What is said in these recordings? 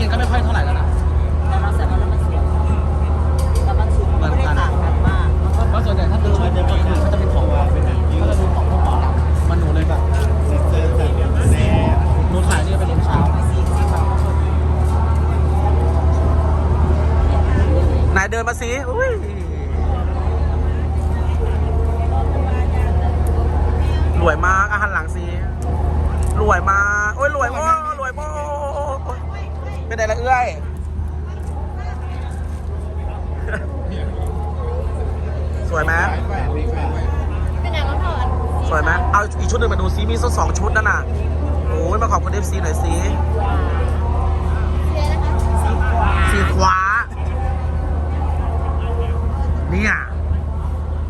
ช่วงเย็ มาดูซิมีสักสองชุดนั่นน่ะโอ้ยมาขอบคุณเอฟซีหน่อยสิสีขวาเนี่ย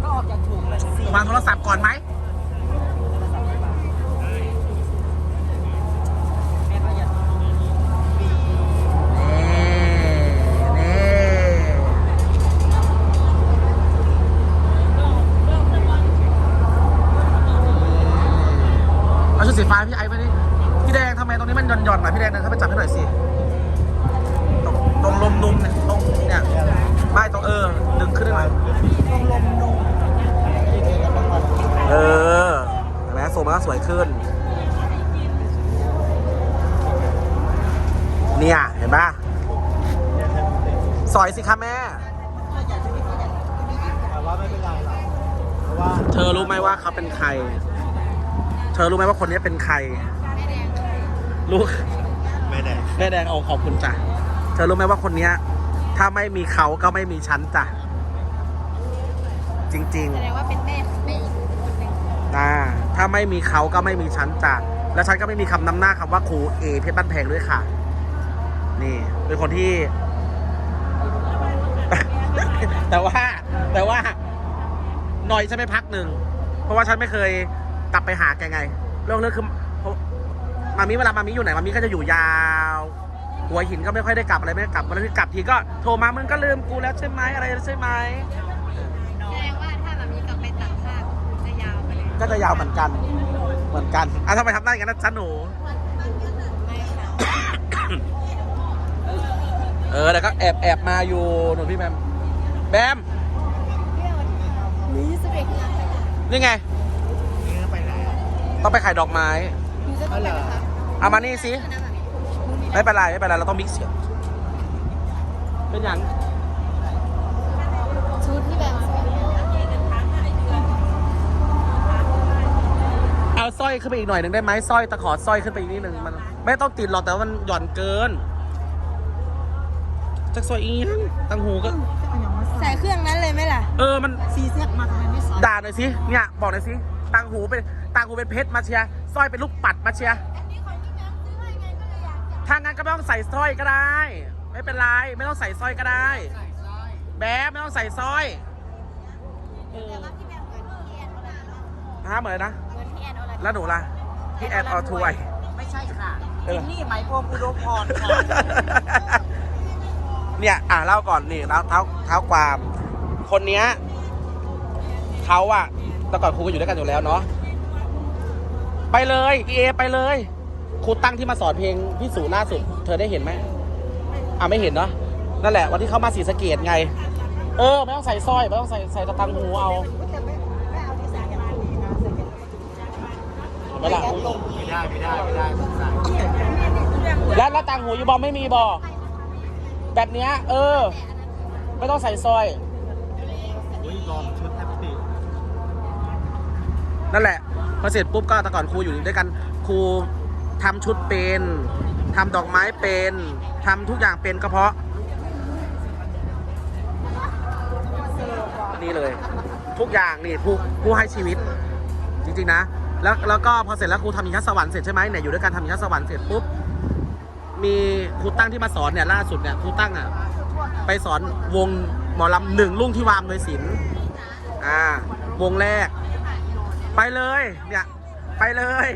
ก็ออกจากถุงเลยสิวางโทรศัพท์ก่อนไหมแม่ สวยขึ้น เนี่ย เห็นปะสอยสิคะแม่ เธอรู้ไหมว่าเขาเป็นใคร เธอรู้ไหมว่าคนนี้เป็นใครรู้ไม่ได้แม่แดงเอาขอบคุณจ้ะ เธอรู้ไหมว่าคนเนี้ย ถ้าไม่มีเขาก็ไม่มีฉันจ้ะ จริงๆแสดงว่าเป็นแม่แม่อีกคนหนึ่งอ่า ถ้าไม่มีเขาก็ไม่มีฉันจ้ะและฉันก็ไม่มีคำนำหน้าคำว่าครูเอเพชรบ้านแพงด้วยค่ะ นี่ เป็นคนที่ แต่ว่า แต่ว่าหน่อยฉันไม่พักหนึ่ง เพราะว่าฉันไม่เคยกลับไปหาแกไง เรื่องเรื่องคือมามีเวลามามีอยู่ไหนมามีก็จะอยู่ยาวหัวหินก็ไม่ค่อยได้กลับอะไรไม่กลับวันที่กลับทีก็โทรมามึงก็ลืมกูแล้วใช่ไหมอะไรใช่ไหม ก็จะยาวเหมือนกัน เหมือนกันอะทำไมทำได้อย่างนั้นนะจ๊ะหนูไม่ค่ะเออแล้วก็แอบแอบมาอยู่หนูพี่แบมแบมนี่สเปกงานไปไหนนี่ไง ไปไหนต้องไปขายดอกไม้มีจะต้องไปไหมคะเอามานี่สิคณะแบบนี้ไม่เป็นไรไม่เป็นไรเราต้องมิกซ์เสียงเป็นอย่างชุดที่แบบสวย เอา สร้อยขึ้นไปอีกหน่อยหนึ่งได้ไหมสร้อยตะขอสร้อยขึ้นไปอีกนิดหนึ่งมัน ไม่ต้องติดหรอกแต่ว่ามันหย่อนเกินจักสร้อยอีกตังหูก็ ใส่เครื่องนั้นเลยไหมล่ะ เออมันซีเซ็ตมาทำไมไม่ใส่ด่าหน่อยสิเนี่ยบอกหน่อยสิตังหูเป็นตังหูเป็นเพชรมาเชียร์สร้อยเป็นลูกปัดมาเชียร์ถ้างั้นก็ไม่ต้องใส่สร้อยก็ได้ ไม่เป็นไรไม่ต้องใส่สร้อยก็ได้ แบ๊ไม่ต้องใส่สร้อยเออฮะเหมือนอะไรนะ แล้วหนูล่ะพี่แอนออทวย ไม่ใช่ค่ะเออจินนี่ไหมพรมอุดมพรค่ะเนี่ย อะเล่าก่อนนี่เท้าเท้าเท้าความ คนเนี้ยเขาอะแต่ก่อนครูก็อยู่ด้วยกันอยู่แล้วเนาะไปเลยเอไปเลยครูตั้งที่มาสอนเพลงพี่สูล่าสุด เธอได้เห็นไหมอะไม่เห็นเนาะนั่นแหละวันที่เขามาสีสะเกตไง เออ ไม่ต้องใส่สร้อย ไม่ต้องใส่ใส่ตะตังหูเอา เห็นไหมล่ะไม่ได้ไม่ได้ไม่ได้ต้องใส่แล้วแล้วตังหูอยู่บอไม่มีบอแบบเนี้ยเออ ไม่ต้องใส่ซอยอุ้ยลองชุดแฮปปี้นั่นแหละพอเสร็จปุ๊บก็แต่ก่อนครูอยู่ด้วยกันครูทำชุดเป็นทำดอกไม้เป็นทำทุกอย่างเป็นก็เพราะ นี่เลย ทุกอย่างนี่ผู้ผู้ให้ชีวิต จริงๆนะ แล้วแล้วก็พอเสร็จแล้วครูทำยิงทัศสวรรค์เสร็จใช่ไหมเนี่ยอยู่ด้วยกันทำยิงทัศสวรรค์เสร็จปุ๊บมีครูตั้งที่มาสอนเนี่ยล่าสุดเนี่ยครูตั้งอะไปสอนวงหมอลำหนึ่งรุ่งที่วามเลยศิลป์อ่าวงแรก ไปเลยเนี่ยไปเลย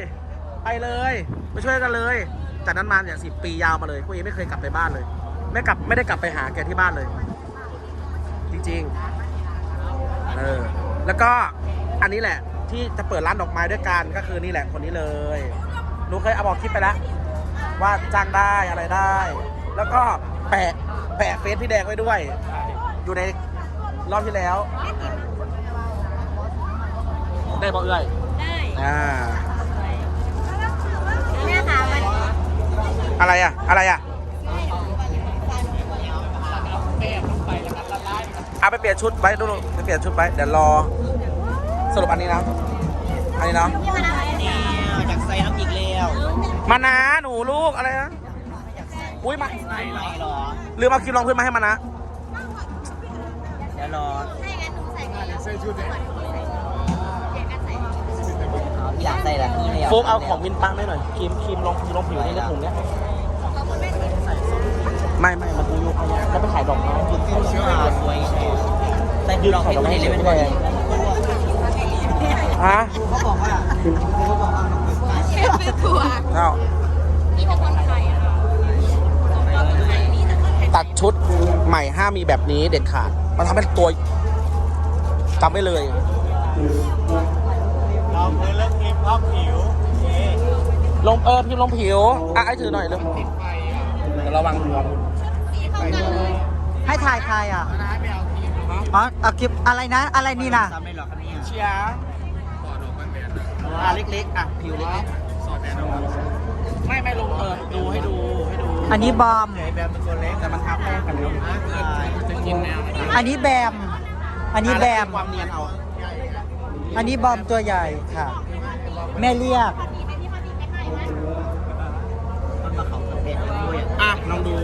ไปเลยไปช่วยกันเลย จากนั้นมาเนี่ยสิปียาวมาเลยพวกเอไม่เคยกลับไปบ้านเลย ไม่กลับไม่ได้กลับไปหาแกที่บ้านเลย จริงๆเออแล้วก็อันนี้แหละ ที่จะเปิดร้านดอกไม้ด้วยกันก็คือนี่แหละคนนี้เลยหนูเคยเอาบอกคลิปไปแล้วคว่าจ้างได้อะไรได้ แล้วก็แปะแปะเฟซพี่แดงไว้ด้วย อยู่ในรอบที่แล้วได้บอกเอ้ยได้อ่าแม่ค่ะมันอะไรอะ อะไรอะเอาไปเปลี่ยนชุดไว้ดูไปเปลี่ยนชุดไว้เดี๋ยวรอ สรุปอันนี้นะ อันนี้เนาะพี่มาทำอะไรเนี่ยอยากใส่น้ำอีกแล้วมานะหนูลูกอะไรนะอุ้ยมาใส่ไหนหรอลืมเอาครีมรองพื้นมาให้มานะ เดี๋ยวรอให้งั้นหนูใส่ก่อนแล้วใส่ชุดแกกันใส่อยากใส่แบบนี้เลยโฟกเอาของมินปังได้หน่อยครีมครีมรองรองผิวนี่ในถุงเนี้ยขอบคุณแม่ที่ไม่ไม่มันดูยุกแล้วไปขายดอกไม้เชื่อสวยใส่ยืนลองขายเป็นดอกไม้ให้เลยเป็นแพไง งฮะ เขาบอกว่า เขาบอกว่าเชฟเป็นถั่วเอานี่เป็นคนไทยอะนี่แต่คนไทยตัดชุดใหม่ห้ามมีแบบนี้เด็ดขาด มันทำให้ตัวจำไว้เลยลองพื้นเรื่องคลิปภาพผิวลงเออพิมพ์ลงผิว อะไอ้ถือหน่อยเร็วเดี๋ยวระวังระวังสีเข้ากันเลยให้ถ่ายใครอะอ๋อเอาคลิปอะไรนะ อะไรนี่นะทำไม่หรอกคันนี้เชียร์ อะเล็กๆอะผิวเล็กไม่ไม่ลงเออดูให้ดูให้ดูอันนี้บอมๆไอ้แบบเป็นตัวเล็กแต่มันทับแป้งกันแล้วจะกินแนวอันนี้แบม อันนี้แบม ความเนียนเอาอันนี้บอมตัวใหญ่ค่ะ แม่เรียกมันมาเขากับแป้งด้วยอะลองดู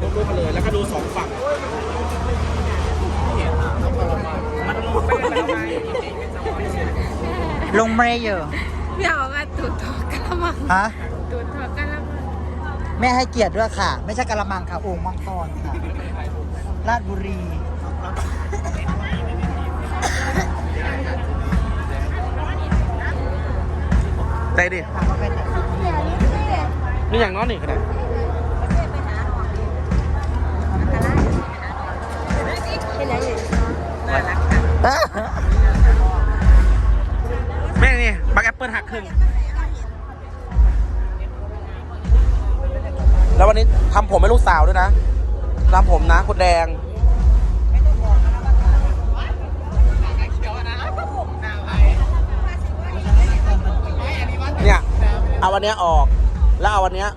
ดูรูปมาเลยแล้วก็ดูสองฝั่งมันไม่เป็นไร ลงเมรเยอร์พี่เอาว่าตูดทอกระมังฮะตูดทอกระมังแม่ให้เกียรติด้วยค่ะ ไม่ใช่กะละมังค่ะโอ่งมังกรค่ะราชบุรีใจดิถามว่าเป็นไหนนี่อย่างน้อยนี่ขนาด รึ่งแล้ววันนี้ทำผมให้ลูกสาวด้วยนะทำผมนะคุณแดง เนี่ย เอาวันเนี้ยออก แล้วเอาวันเนี้ย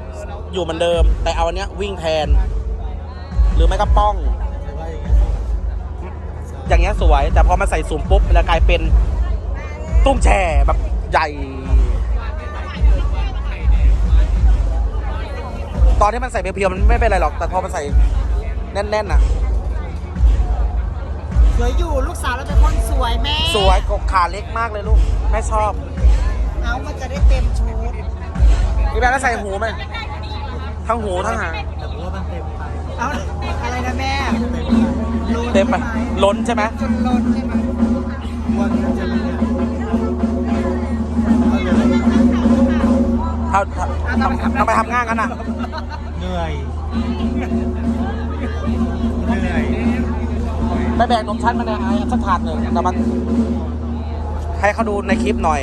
อยู่เหมือนเดิม แต่เอาวันเนี้ยวิ่งแทน หรือไม่ก็ป้อง อย่างเงี้ยสวย แต่พอมาใส่สูมปุ๊บแล้วกลายเป็นตุ้งแช่แบบใหญ่ อนที่มันใส่เพียวๆมันไม่เป็นไรหรอก แต่พอมันใส่แน่นๆอะ สวยอยู่ลูกสาวเราเป็นคนสวยแม่สวยกกขาเล็กมากเลยลูกแม่ชอบเอามันจะได้เต็มชุดนี่แม่ก็ใส่หูไหมทั้งหูทั้งหางแต่ผมว่ามันเต็มไปเอาอะไรนะแม่ล้นเต็มไปใช่ไหล้นใช่ไหมจนล้นใช่ไหมวันนี้จะเป็นเเอาทำทำไมทำง่ายกันอะ เหนื่อย เหนื่อยไปแบ่งนมชั้นมาเนี่ยไอ้สักถาดหนึ่งแต่มันให้เขาดูในคลิปหน่อย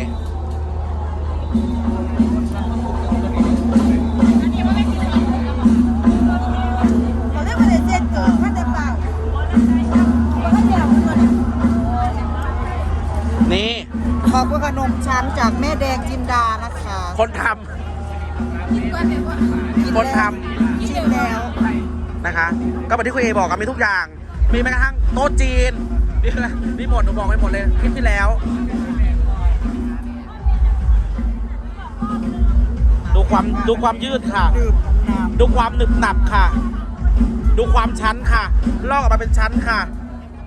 เราเรียกว่าเจ็ดเกิดถ้าจะเปล่าถ้าเดียวมันนี่ขอบคุณขนมชั้นจากแม่แดงจินดานะคะ คนท กินก่อนเลยว่าำคนทชิมแล้วำนะคะ ก็เหมือนที่คุณเอบอกกันมีทุกอย่าง มีแม้กระทั่งโต๊ะจีนมีมีหมดหนูบอกไปหมดเลยคลิปที่แล้ว ดูความดูความยืดค่ะ ดื่มน้ดูความหนึบหนับค่ะ ดูความชั้นค่ะ ลอกออกมาเป็นชั้นค่ะ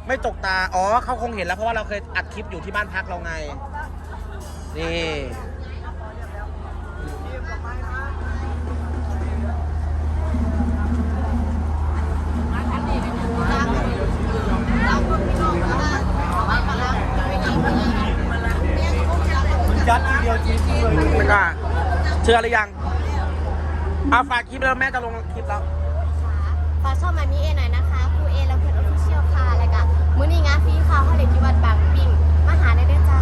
ไม่ตกตา อ๋อ เขาคงเห็นแล้วเพราะว่าเราเคยอัดคลิปอยู่ที่บ้านพักเราไง นี่ัดทีเดียวจริงเลยอะเชื่อหรือยังเอาฝากคลิปแล้วแม่จะลงคลิปแล้วฝากช่องมามีเอหน่อยนะคะครูเอแล้วเพื่อนออฟฟิเชียลค่ะแล้วก็มื้อนี้งานฟรีค่ะเขาเด็กที่วัดบางปิ่งมาหาได้ด้วยจ้า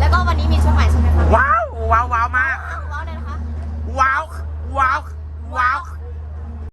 แล้วก็วันนี้มีช่วงใหม่ใช่ไหมคะว้าวว้าวว้าวมากว้าวเลยนะคะว้าวว้าวว้าว